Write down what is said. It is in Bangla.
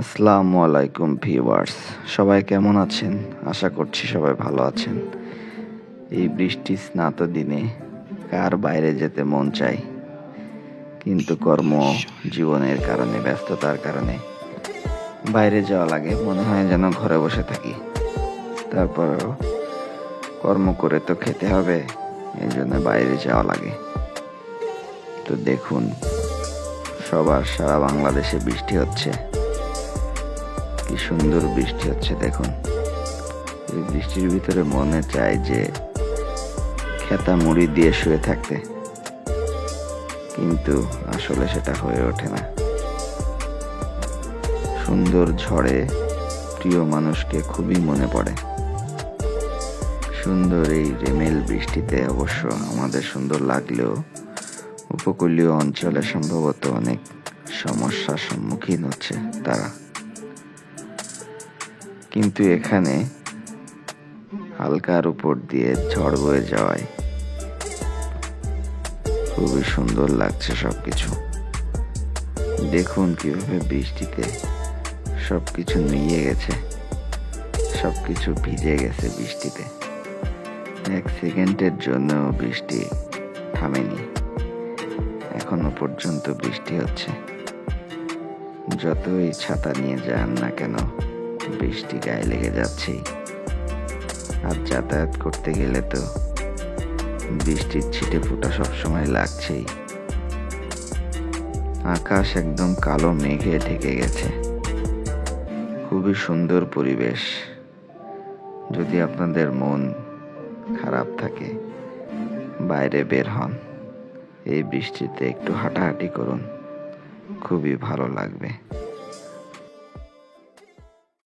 আসসালামু আলাইকুম ভিউয়ার্স। সবাই কেমন আছেন? আশা করছি সবাই ভালো আছেন। এই বৃষ্টি স্নাত দিনে কার বাইরে যেতে মন চাই কিন্তু কর্ম জীবনের কারণে, ব্যস্ততার কারণে বাইরে যাওয়া লাগে। মনে হয় যেন ঘরে বসে থাকি। তারপরেও কর্ম করে তো খেতে হবে এই জন্য বাইরে যাওয়া লাগে। তো দেখুন, সবার সারা বাংলাদেশে বৃষ্টি হচ্ছে। কি সুন্দর বৃষ্টি হচ্ছে দেখুন। এই বৃষ্টির ভিতরে মনে চায় যে খেতা মুড়ি দিয়ে শুয়ে থাকতে। কিন্তু আসলে সেটা হয়ে ওঠে না। সুন্দর ঝড়ে প্রিয় মানুষকে খুবই মনে পড়ে। সুন্দর এই রেমেল বৃষ্টিতে অবশ্য আমাদের সুন্দর লাগলেও উপকূলীয় অঞ্চলে সম্ভবত অনেক সমস্যার সম্মুখীন হচ্ছে তারা। কিন্তু এখানে হালকার উপর দিয়ে ঝড় বয়ে যাওয়ায় খুবই সুন্দর লাগছে সবকিছু। দেখুন কীভাবে বৃষ্টিতে সবকিছু নিয়ে গেছে, সবকিছু ভিজে গেছে বৃষ্টিতে। এক সেকেন্ডের জন্য বৃষ্টি থামেনি। এখনও পর্যন্ত বৃষ্টি হচ্ছে। যতই ছাতা নিয়ে যান না কেন বৃষ্টি গায়ে লেগে যাচ্ছে। আর যাতায়াত করতে গেলে তো বৃষ্টির ছিটে ফোটা সবসময় লাগছেই। আকাশ একদম কালো মেঘে ঢেকে গেছে। খুবই সুন্দর পরিবেশ। যদি আপনাদের মন খারাপ থাকে, বাইরে বের হন। এই বৃষ্টিতে একটু হাঁটাহাঁটি করুন। খুবই ভালো লাগবে।